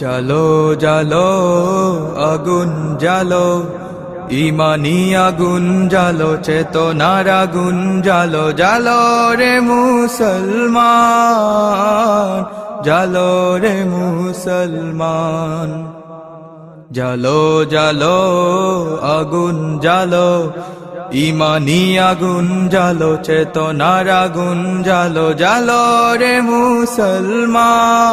জালো জালো, আগুন জালো, ইমানি আগুন জালো, চেতনার আগুন জালো জালো রে মুসলমান, জালো রে মুসলমান। জালো জালো, আগুন জালো, ইমানি আগুন জালো, চেতনার আগুন জালো জালো রে মুসলমান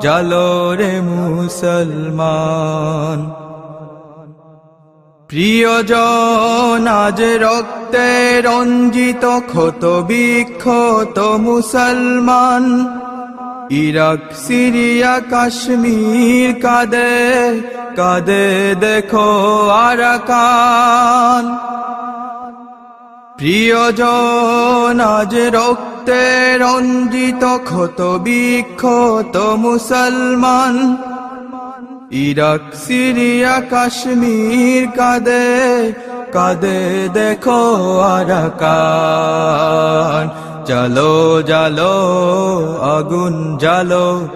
জালো রে মুসলমান। প্রিয়জন আজ রক্তে রঞ্জিত, ক্ষত বিক্ষত মুসলমান। ইরাক, সিরিয়া, কাশ্মীর, কাদে কাদে দেখো আরাকান। প্রিয়জন, আজ রক্তে রঞ্জিত, ক্ষত বিক্ষত মুসলমান। ইরাক, সিরিয়া, কাশ্মীর, কাদে কাদে দেখো আরাকান। জালো জালো, আগুন জালো,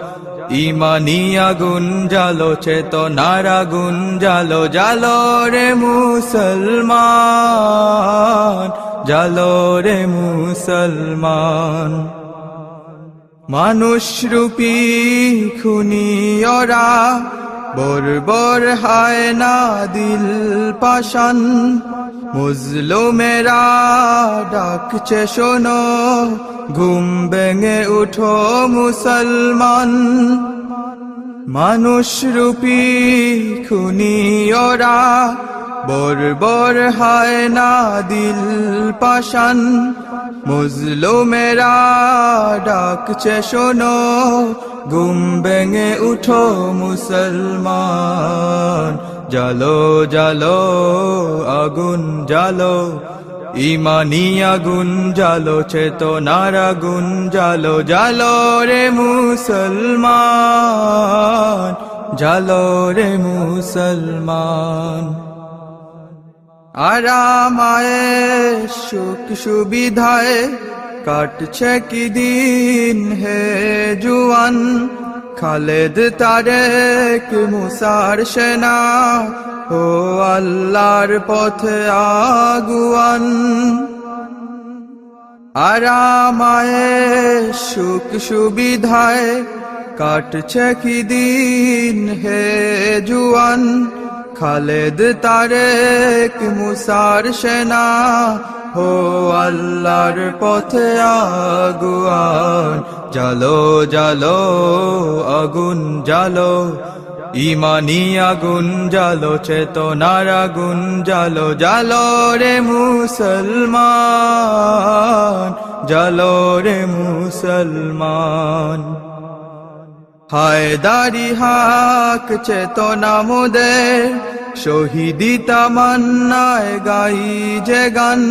ইমানি আগুন জালো, চেতনার আগুন জালো জালো রে মুসলমান। জালো রে মুসলমান। মানুষ রূপী খুনিয়রা বর্বর হায় না দিল পাশান মুজলুমেরা ডাকছে, শোনো, ঘুম ভেঙে উঠো মুসলমান। মানুষ রূপী খুনিয়রা বর্বর হায় না দিল পাশান মুজলুমেরা ডাকছে, শোনো, ঘুম ভেঙে উঠো মুসলমান। জালো জালো, আগুন জালো, ইমানি আগুন জালো, চেতনার আগুন জালো জালো রে মুসলমান, জালো রে মুসলমান। আরামায়ে সুখ সুবিধায় কাটছে কি দিন হে জুয়ান? খালেদ তারেক মুসার সেনা, ও আল্লাহর পথে আগুয়ান। আরামায়ে সুখ সুবিধায় কাটছে কি দিন হে জুয়ান? খালেদ তারেক মুসার সেনা, হো আল্লাহর পথে আগুয়ান জালো জালো আগুন জালো ইমানি আগুন জালো চেতনার আগুন জালো জালো রে মুসলমান জালো রে মুসলমান। হায়দারি হাক চেতনা মোদের, শহীদি তামান্নায় গাই যে গান।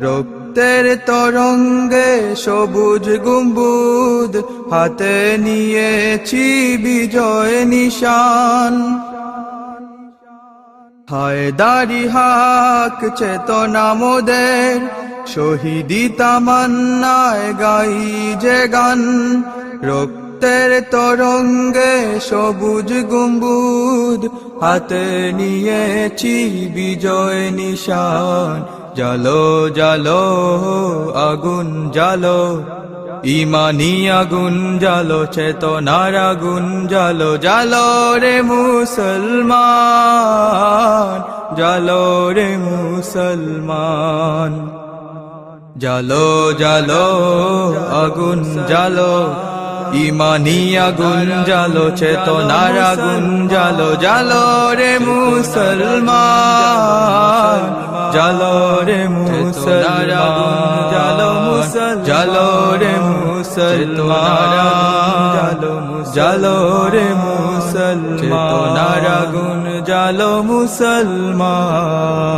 রক্তের তরঙ্গে সবুজ গুম্বুদ হাতে নিয়েছি বিজয় নিশান। হায়দারি হাক চেতনা মোদের, শহীদি তামান্নায় গাই যে গান। রক্তের তরঙ্গে সবুজ গম্বুদ হাতে নিয়েছি বিজয় নিশান। জালো জালো, আগুন জালো, ইমানি আগুন জালো, চেতনার আগুন জালো জালো রে মুসলমান, জালো রে মুসলমান। জালো জালো, আগুন জালো ইমানি আগুন জালো চেতনার আগুন জালো জালো রে মুসলমান জালো রে মুসলমান জালো মুসল জালো রে মুসলমান জালো রে মুসলমান আগুন জালো মুসলমান।